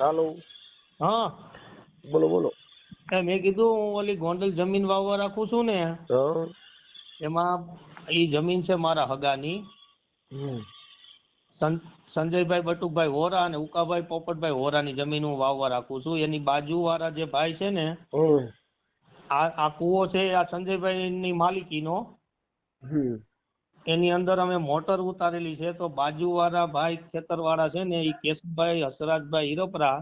હાલો. હા. બોલો બોલો. એ મેં કીધું હું ઓલી ગોંડલ જમીન વાવવા રાખું છું ને એમાં એ જમીન છે મારા હગાની. સંજયભાઈ બટુકભાઈ હોરા અને ઉકાભાઈ પોપટભાઈ હોરાની જમીન હું વાવવા રાખું છું. એની બાજુ વાળા જે ભાઈ છે ને. આ આ કુવો છે આ સંજયભાઈ ની માલિકીનો. હમ. એની અંદર અમે મોટર ઉતારેલી છે તો બાજુવાળા ભાઈ ખેતરવાળા છે ને એ કેશુભાઈ હસરાજભાઈ હિરોપરા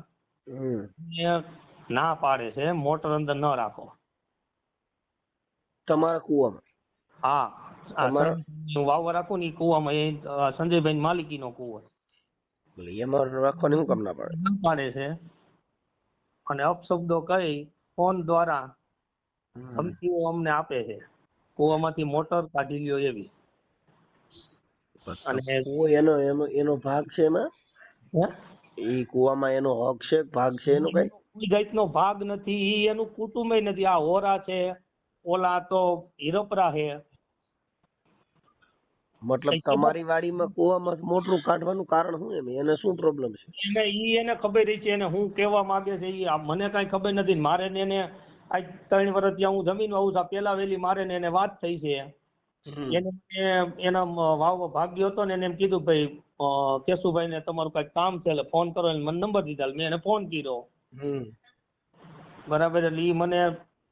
એ ના પાડે છે મોટર અંદર ન રાખો. તમારા કુવામાં? હા. હું વાવવા રાખું ને એ કૂવામાં એ સંજયભાઈ માલિકીનો કૂવો એમાં રાખવાની શું કામ ના પાડે? ના પાડે છે. અને અપશબ્દો કહી ફોન દ્વારા ધમકીઓ અમને આપે છે. કુવામાંથી મોટર કાઢી લ્યો એવી. અને કૂવો એનો એનો એનો ભાગ છે એમાં? હે? એ કુવામાં એનો હક છે ભાગ છે એનો કઈ? કોઈ જાતનો ભાગ નથી એ એનું કુટુંબ નથી. આ હોરા છે ઓલા તો હિરપરા છે. મતલબ તમારી વાડીમાં કુવામાં મોટરું કાઢવાનું કારણ શું એમ? એને શું પ્રોબ્લેમ છે? એને ઈ એને ખબર છે એને હું કહેવા માંગે છે ઈ મને કાંઈ ખબર નથી. મારે ને એને આજ ત્રણ વર્ષ ત્યાં હું જમીન વાવું છું પેલા વેલી મારે ને એને વાત થઈ છે. એને એના મ- વાવ ભાગ્ય હતો ને એને એમ કીધું ભાઈ કેશુભાઈ ને તમારું કઈ કામ છે એટલે ફોન કરો એટલે મને નંબર દીધા મેં એને ફોન કર્યો. બરાબર એટલે ઈ મને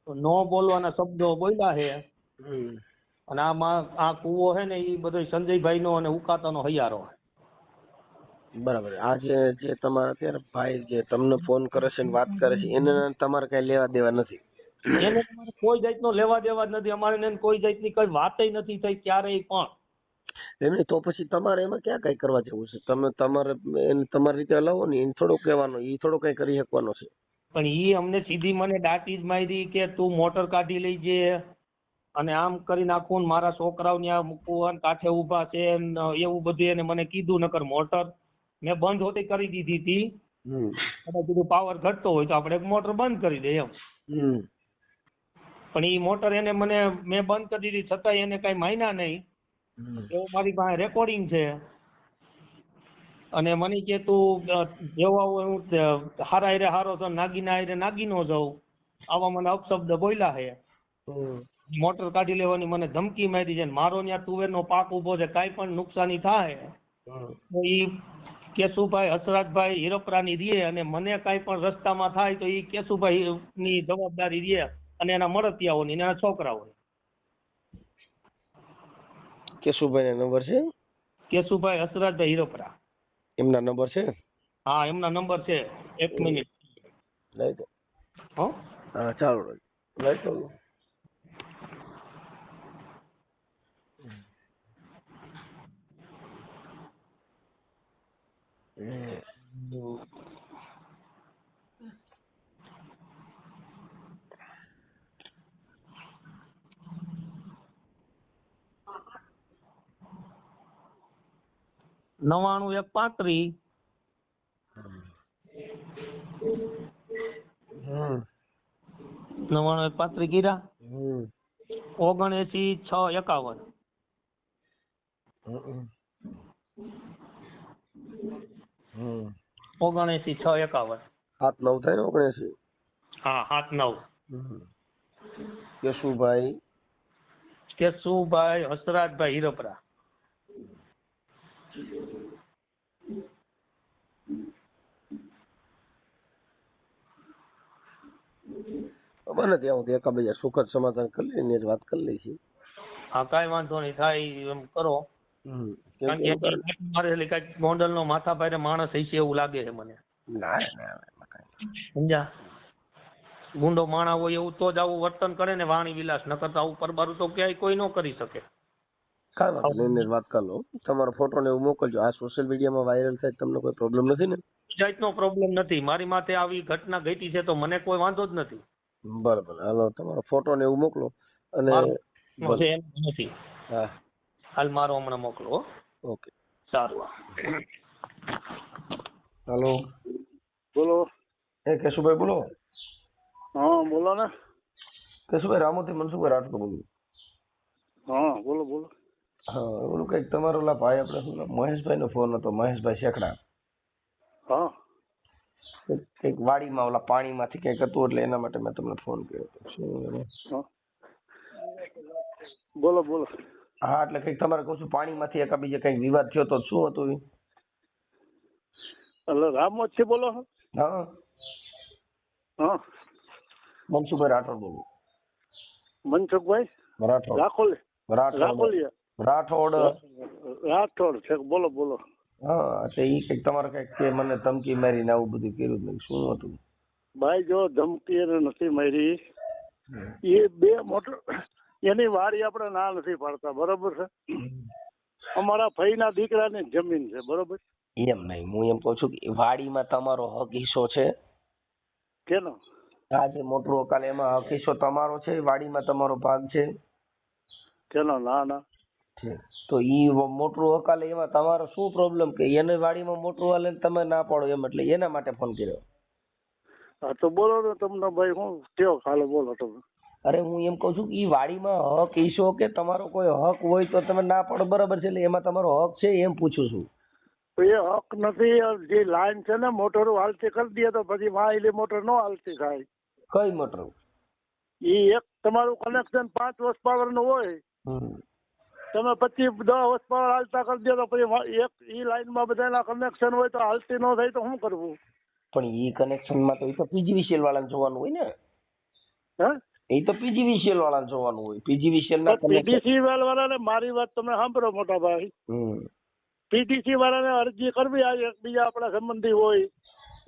નો બોલવાના શબ્દો બોલ્યા છે. અને આમાં આ કૂવો છે ને ઈ બધો સંજયભાઈ નો અને ઉકાતાનો હૈયારો. બરાબર. આ જે જે તમારા અત્યારે ભાઈ જે તમને ફોન કરે છે ને વાત કરે છે એને તમારે કઈ લેવા દેવા નથી? એને તમારે કોઈ જાતનો લેવા દેવા જ નથી. અમારે એને કોઈ જાતની કઈ વાતય નથી થઈ ક્યારેય પણ. એમને તો પછી તમારે એમાં ક્યાં કઈ કરવા જેવું છે? તમે તમારે એને તમારી રીતે હલાવો ને એને થોડો કહેવાનો એ થોડો કઈ કરી શકવાનો છે. પણ એ અમને સીધી મને દાટી જ મારી કે તું મોટર કાઢી લઈજે અને આમ કરી નાખું ને મારા આ મૂકવું મૂકવા કાંઠે ઊભા છે એવું બધું એને મને કીધું નકર મોટર મેં બંધ હોતી કરી દીધી હતી. અને કીધું પાવર ઘટતો હોય તો આપણે મોટર બંધ કરી દઈએ એમ. હમ. પણ ઈ મોટર એને મને મેં બંધ કરી દીધી છતાંય એને કાંઈ માન્યા નહીં. એવું મારી પાસે રેકોર્ડિંગ છે. અને મને કે તું જેવા હું હારા હારે હારો છો નાગીના હારે નાગી નો જાઉં. આવા મને અપશબ્દ બોલ્યા છે. મોટર કાઢી લેવાની મને ધમકી મારી છે ને મારો ત્યાં તુવેરનો પાક ઊભો છે કાંઈ પણ નુકસાની થાય તો એ કેશુભાઈ હસરાજભાઈ હિરપરાની રીએ અને મને કાંઈ પણ રસ્તામાં થાય તો ઈ કેશુભાઈ ની જવાબદારી રીએ. અને એના મળતિયાઓની એના છોકરાઓની. કેશુભાઈ નંબર છે? કેશુભાઈ હસરાજભાઈ હિરપરા. એમના નંબર છે? હા એમના નંબર છે. એક મિનિટ. લઈ દો. હો? હા ચાલો લઈ દો. હમ. નવાણું એક પાંત્રી નવાણું એક પાંત્રી ગીરા. ઓગણએસી છ એકાવન. ઓગણએસી છ એકાવન. સાત નવ થાય ને ઓગણએસી? હા સાત નવ. કેશુભાઈ? કેશુભાઈ હસરાજભાઈ હિરપરા. બને ત્યાં સુધી એકાબીજા સુખદ સમાધાન કરી લઈને જ વાત કરી લઈશી હા કાંઈ વાંધો નહીં થાય એમ કરો. કારણ કે ગોંડલનો માથા ભારે માણસ હશે એવું લાગે છે મને. ના ના સમજ્યા? ગુંડો માણા હોય એવું તો જ આવું વર્તન કરે ને વાણી વિલાસ. ન કરતા આવું પરબારું તો ક્યાંય કોઈ ન કરી શકે. કાંઈ વાંધો નહીં એને વાત કરી લો. તમારો ફોટો ને એવું મોકલજો. આ સોશિયલ મીડિયામાં વાયરલ થાય તમને કોઈ પ્રોબ્લેમ નથી ને? જાતનો પ્રોબ્લેમ નથી. મારી માથે આવી ઘટના ઘટી છે તો મને કોઈ વાંધો જ નથી. બરાબર. હાલો તમારો ફોટો ને એવું મોકલો અને એમ નથી. હા. હાલ મારો હમણાં મોકલો હો. ઓકે. સારું હાલો. બોલો. એ કેશુભાઈ બોલો. હા બોલો ને. કેશુભાઈ રામોથી મનસુખભાઈ રાઠોડ બોલું. હા બોલો બોલો. હા ઓલું કંઈક તમારો ઓલા ભાઈ આપણે શું નામ? મહેશભાઈ નો ફોન હતો મહેશભાઈ શેખડા. હા. કંઈક વાડીમાં ઓલા પાણીમાંથી કંઈક હતું એટલે એના માટે મેં તમને ફોન કર્યો હતો. શું બોલો બોલો. હા એટલે કંઈક તમારે કહું છું પાણીમાંથી એક બીજે કંઈક વિવાદ થયો તો શું હતું એ એટલે છે બોલો? હા. હા. મનસુખભાઈ રાઠોડ બોલું. મનસુખભાઈ? રાઠોડ. રાખોલી. રાખોલિયા. રાઠોડ? રાઠોડ છે બોલો બોલો. હા એટલે ઈ કંઈક તમારે કંઈક કે મને ધમકી મારીને આવું બધું કર્યું મેં શું હતું? ભાઈ જો ધમકી એને નથી મારી એ બે મોટર એની વાડી આપણે ના નથી પાડતા બરોબર છે? અમારા ભાઈના દીકરાની જમીન છે બરોબર? એમ નહીં હું એમ કહું છું કે વાડીમાં તમારો હક હિસ્સો છે? કેનો? આ જે મોટું અકાલ એમાં હક હિસ્સો તમારો છે વાડીમાં તમારો ભાગ છે? કેનો? ના ના. છે તો ઈ મોટરું હકાલે એમાં તમારો શું પ્રોબ્લેમ કે એને વાડીમાં મોટરું હાલે તમે ના પાડો એમ એટલે એના માટે ફોન કર્યો. હા તો બોલો ને તમને ભાઈ હું કયો ખાલે બોલો તમે. અરે હું એમ કહું છું કે ઈ વાડીમાં હક ઈશો કે તમારો કોઈ હક હોય તો તમે ના પાડો બરાબર છે? એટલે એમાં તમારો હક છે એમ પૂછું છું. તો એ હક નથી જે લાઈન છે ને મોટરો હાલતી કરી દે તો પછી વાયલી મોટર નો હાલતી થાય. કઈ મોટર એ એક તમારું કનેક્શન પાંચ વર્ષ પાવરનું હોય. તમે પછી દસ વર્ષ હાલતા કરી દો તો પછી એક ઈ લાઈનમાં બધાના કનેક્શન હોય તો હાલતી ન થાય તો શું કરવું? પણ ઈ કનેક્શનમાં તો ઈ તો પીજીવીસીએલ વાળાને જોવાનું હોય ને. હે? એ તો પીજીવીસીએલ વાળાને જોવાનું હોય. પીજીવીસીએલ ના પીજીવીસીએલ વાળાને મારી વાત તમે સાંભળો મોટા ભાઈ હમ. પીડીસી વાળાને અરજી કરવી આ એક બીજા આપણા સંબંધી હોય.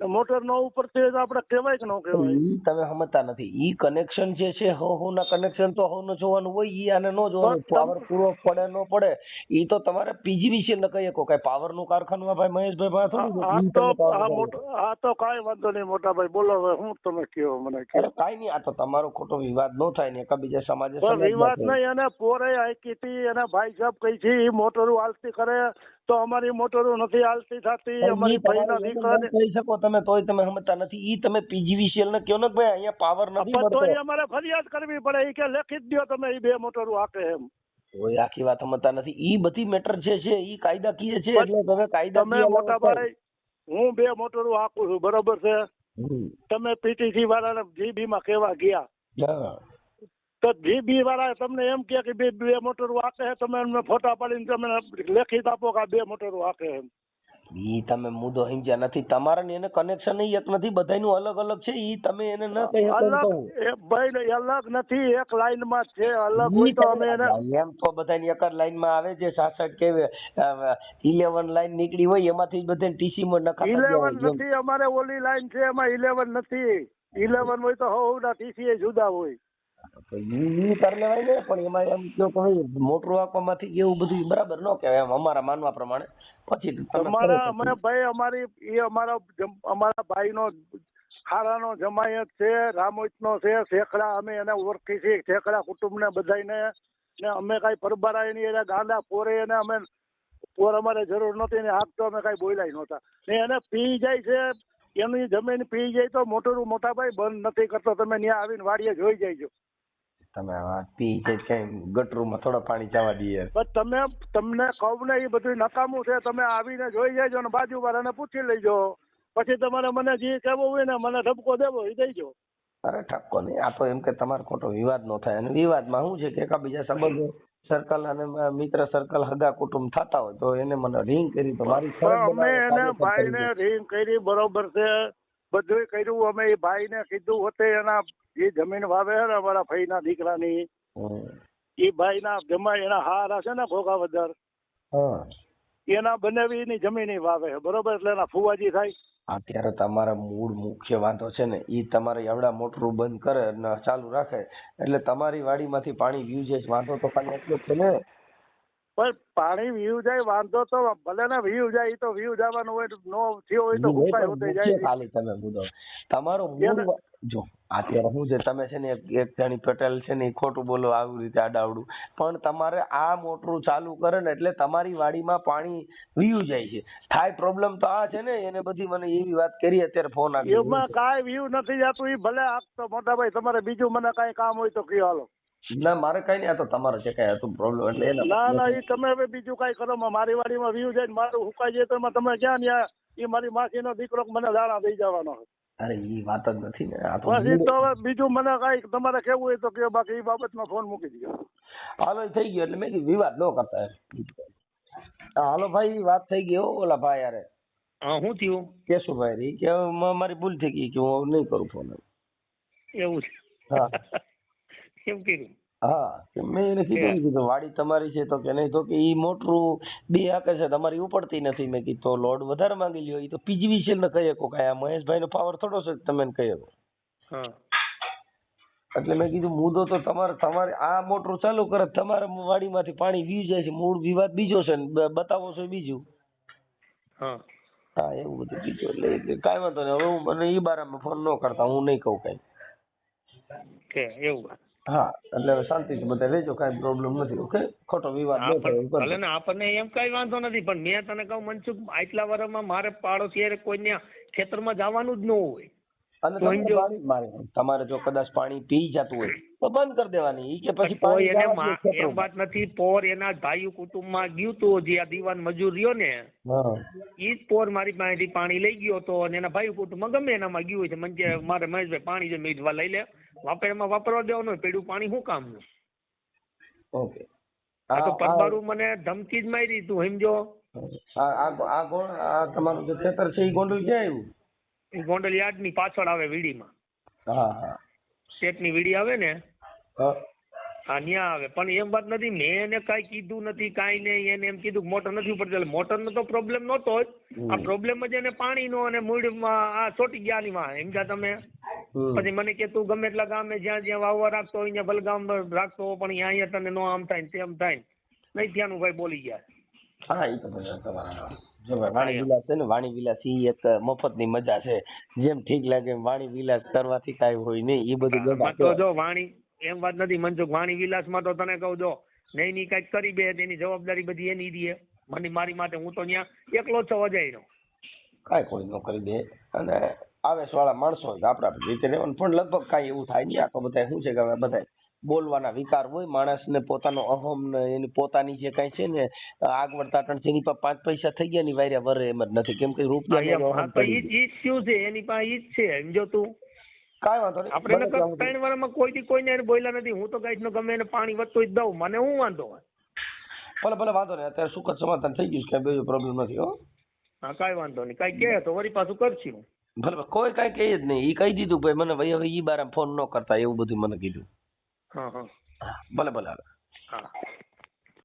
મોટર નો ઉપર તો આપણે કહેવાય કે ન કહેવાય? ઈ તમે સમજતા નથી. ઈ કનેક્શન જે છે હો હો ના કનેક્શન તો હો નું જોવાનું હોય ઈ આને નો જોવાનું. પાવર પૂરો પડે નો પડે ઈ તો તમારે પીજીવીસી ન કહી શકો. કઈ પાવરનું કારખાનું ભાઈ મહેશભાઈ પાસે થોડું આ. તો તમે આ મોટો આ તો કાઈ વાંધો નહીં મોટા ભાઈ બોલો હવે હું તમે કયો મને કયો? કાંઈ નહીં આ તો તમારો ખોટો વિવાદ નો થાય ને એકબીજા સમાજે પણ વિવાદ નહીં એને પોરે આઈ કીધી અને ભાઈ સાહેબ કહી છે એ મોટરો હાલતી કરે તો અમારી મોટરો નથી હાલતી થતી અમારી ભાઈના દીકરાને કહી શકો તમે તોય તમે સમજતા નથી. ઈ તમે પીજીવીસીએલ ને કયો ને ભાઈ અહીંયા પાવર નથી મળતો. તોય અમારે ફરિયાદ કરવી પડે ઈ કે લખી જ તમે ઈ બે મોટરો હાકે એમ. કોઈ આખી વાત સમજતા નથી. ઈ બધી મેટર જે છે ઈ કાયદાકીય છે એટલે તમે તમે કાયદાકીય મોટા ભાઈ હું બે મોટરો હાકું છું બરોબર છે. તમે પીટીસી વાળાને જીબી માં કેવા ગયા. તો જીબી વાળા તમને એમ કે બે બે મોટરો હાકે છે તમે એમને ફોટા પાડીને તમે લેખિત આપો કે આ બે મોટરો હાકે એમ. ઈ તમે મુદ્દો સમજ્યા નથી. તમારે ને એને કનેક્શન એક નથી બધાનું અલગ અલગ છે ઈ તમે એને ન કહી શકો અલગ એ ભાઈ અલગ નથી એક લાઈનમાં છે અલગ હોય તો અમે એને એમ તો બધાની એક જ લાઈનમાં આવે છે સાસઠ કે ઇલેવન લાઈન નીકળી હોય એમાંથી જ બધાને ટીસી માં નખાતા જ ઇલેવન હોય. નથી અમારે ઓલી લાઈન છે એમાં ઇલેવન નથી. ઇલેવન હોય તો હવ ના ટીસી જુદા હોય. ઈ લેવાય ને પણ એમાં એમ કયો કે ભાઈ મોટરું આપવામાંથી એવું બધું બરાબર ન કહેવાય એમ અમારા માનવા પ્રમાણે. પછી તમે અમારા અમે ભાઈ અમારી એ અમારા અમારા ભાઈનો ખારાનો જમાયત છે રામોઈતનો છે શેખડા અમે એને ઓળખી છીએ શેખડા કુટુંબને બધાયને. ને અમે કાંઈ પરબારા એની એને ગાંડા પોરે એને અમે પોર અમારે જરૂર નહોતી ને હાથ તો અમે કાંઈ બોલાય નહોતા. ને એને પી જાય છે એની જમીન પી જાય તો મોટરું મોટા ભાઈ બંધ નથી કરતો તમે ત્યાં આવીને વાડીએ જોઈ જઈજો તમે પી છે ક્યાંય ગટરમાં થોડા પાણી જવા દઈએ. બસ તમે તમને કહું ને એ બધું નકામું છે. તમે આવીને જોઈ જજો ને બાજુવાળાને પૂછી લેજો. પછી તમારે મને જે કહેવું હોય ને મને ઠપકો દેવો એ દેજો અરે ઠપકો નહીં. આ તો એમ કે તમારો ખોટો વિવાદ નો થાય. અને વિવાદમાં શું છે કે એકબીજા સંબંધો સર્કલ અને મિત્ર સર્કલ હગા કુટુંબ થતા હોય તો એને મને રિંગ કરી તો મારી અમે એને ભાઈને રિંગ કરી બરોબર છે. બધુંય કર્યું. અમે એ ભાઈને કીધું હોતે એના એ જમીન વાવે છે ને અમારા ભાઈના દીકરાની. એ ભાઈના જમા એના હારા છે ને ભોગાવદર હા. એના બનેવીની જમીન વાવે છે બરોબર? એટલે એના ફુવાજી થાય. અત્યારે તમારા મૂળ મુખ્ય વાંધો છે ને એ તમારે એવડા મોટરું બંધ કરે અને ચાલુ રાખે. એટલે તમારી વાડીમાંથી પાણી વ્યૂ જાય વાંધો તો ખાલી એટલો જ છે ને. પણ પાણી વીવ જાય વાંધો તો ભલે ને વીવ જાય તો વીવ જવાનું હોય નો થયો હોય તો ઉપાય હોતે જાય. ખાલી તમે મુદ્દો તમારો મૂળ જો અત્યારે શું છે તમે છે ને એક જાણી પટેલ છે ને ખોટું બોલો આવી રીતે આડાવડું પણ તમારે આ મોટરું ચાલુ કરે ને એટલે તમારી વાડીમાં પાણી વીવ જાય છે. થાય પ્રોબ્લેમ તો આ છે ને એને બધી મને એવી વાત કરી અત્યારે ફોન આવી એમાં કાંઈ વ્યૂ નથી જતું એ ભલે આપતો મોટા ભાઈ તમારે બીજું મને કાંઈ કામ હોય તો કયો હાલો. ના મારે કઈ નહીં આ તો તમારો છે કઈ હતું પ્રોબ્લેમ એટલે ના ના એ તમે હવે બીજું કઈ કરો મારી વાડીમાં વ્યૂ જાય ને મારું હુકાઈ જાય તો એમાં તમે ક્યાં ન્યા એ મારી માસીનો દીકરો મને દાણા દઈ જવાનો અરે એ વાત જ નથી ને આ તો હવે બીજું મને કઈ તમારે કેવું હોય તો કે બાકી એ બાબતમાં ફોન મૂકી દીધો હાલો થઈ ગયો એટલે મેં વિવાદ ન કરતા હાલો ભાઈ વાત થઈ ગઈ હો ઓલા ભાઈ અરે હા શું થયું? કેશુભાઈ રી કે મારી ભૂલ થઈ ગઈ કે હું નહીં કરું ફોન એવું છે. હા. કેમ કર્યું હા મેં એને કીધું કીધું વાડી તમારી છે તો કે નહીં તો કે ઈ મોટરું બે હાકે છે તમારી ઉપડતી નથી. મેં કીધું તો લોડ વધારે માંગી લ્યો ઈ તો પીજીવીસીએલ ને કહી શકો કાંઈ. આ મહેશભાઈ નો પાવર થોડો છે તમે કહી શકો. એટલે મેં કીધું મુદ્દો તો તમારે તમારે આ મોટરું ચાલુ કરે તમારે વાડીમાંથી પાણી વીજ જાય છે મૂળ વિવાદ બીજો છે ને બતાવો છો બીજું? હા. હા એવું બધું બીજું એટલે એટલે કાંઈ વાંધો નહીં. હવે હું મને ઈ બારામાં ફોન ન કરતા હું નહીં કહું કાંઈ. કે એવું હા એટલે શાંતિ શાંતિથી બધા રહેજો કાંઈ પ્રોબ્લેમ નથી ઓકે ખોટો વિવાદ ન થાય ભલે ને આપણને એમ કઈ વાંધો નથી પણ મેં તને કહું મનસુખ આટલા વર્ષમાં મારે પાડોશી કોઈને ખેતરમાં જવાનું જ ન હોય. અને તમારે મારે તમારે જો કદાચ પાણી પી જતું હોય તો બંધ કરી દેવાની. ઈ કે પછી કોઈ એને. એમ વાત નથી પોર એના ભાઈ કુટુંબમાં ગયું તો જે આ દીવાન મજૂર રહ્યો ને ઈ જ પોર મારી પાસેથી પાણી લઈ ગયો તો અને એના ભાઈ કુટુંબમાં ગમે એનામાં ગયું હોય છે. મને કે મારે મહેશભાઈ પાણી જો મેં લઈ લે. વાપરમાં વાપરવા દેવાનું પેલું પાણી શું કામનું ઓકે. આ તો પરબારુ મને ધમકી જ મારી તું સમજો. આ આ આ આ તમારું જે ખેતર છે એ ગોંડલ ક્યાં આવ્યું એ ગોંડલ યાર્ડની પાછળ આવે વીડીમાં. હા હા. સ્ટેટની વીડી આવે ને? હા. ન્યા આવે. પણ એમ વાત નથી મેં એને કાંઈ કીધું નથી કાંઈ નહીં એને એમ કીધું મોટર નથી ઉપર મોટર મોટરનો તો પ્રોબ્લેમ નહોતો જ. આ. પ્રોબ્લેમ જ એને પાણીનો અને મૂળમાં આ ચોટી ગયાની માં સમજ્યા તમે. પછી મને કે તું ગમે એટલા ગામે જ્યાં જ્યાં વાવવા રાખતો હોય ત્યાં ભલગામ રાખતો પણ અહીંયા અહીંયા તને નો આમ થાય તેમ થાય. નહીં ત્યાંનું ભાઈ બોલી ગયા. હા એ તો તમારા વાણી વિલાસ છે ને વાણી વિલાસ એ એક મફતની મજા છે. જેમ ઠીક લાગે વાણી વિલાસ કરવાથી કાંઈ હોય નહીં. એ બધું તો જો વાણી એમ વાત નથી મનસુખ વાણી વિલાસમાં તો તને કહું જો નહીં ની કાંઈક કરી બે તેની જવાબદારી બધી એની દીએ મને મારી માટે હું તો ત્યાં એકલો જ છું અજાયનો કાંઈ કોઈ ન કરી દે. અને આવેશવાળા માણસો આપણે રીતે રહેવાનું પણ લગભગ કાંઈ એવું થાય નહીં. આ તો બધા શું છે કે હવે બધા બોલવાના વિકાર હોય. માણસને પોતાનો અહમ ને એની પોતાની જે કાંઈ છે ને આગળ તાટણ છે એની પાસે પાંચ પૈસા થઈ ગયા ની વાર્યા વરે એમ જ નથી. કેમ કે રૂપિયા થયું છે? એની પાસે ઈ જ છે. સમજો તું. કાંઈ વાંધો નહીં. આપણે ત્રણ વારમાં કોઈ કોઈને બોલ્યા નથી. હું તો ગાઈડ નો ગમે એને પાણી વધતો જ દઉં. મને હું વાંધો હોય? ભલે ભલે વાંધો નહીં. અત્યારે સુખદ સમાધાન થઈ ગયું છે. કાંઈ બીજો પ્રોબ્લેમ નથી હો. હા કાંઈ વાંધો નહીં. કાંઈ કહે તો વળી પાછું કરશું. ભલે કોઈ કાંઈ કહે જ નહીં. ઈ કહી દીધું ભાઈ મને ભાઈ હવે ઈ બારામાં ફોન ન કરતા એવું બધું મને કીધું. હા હા, ભલે ભલે હા.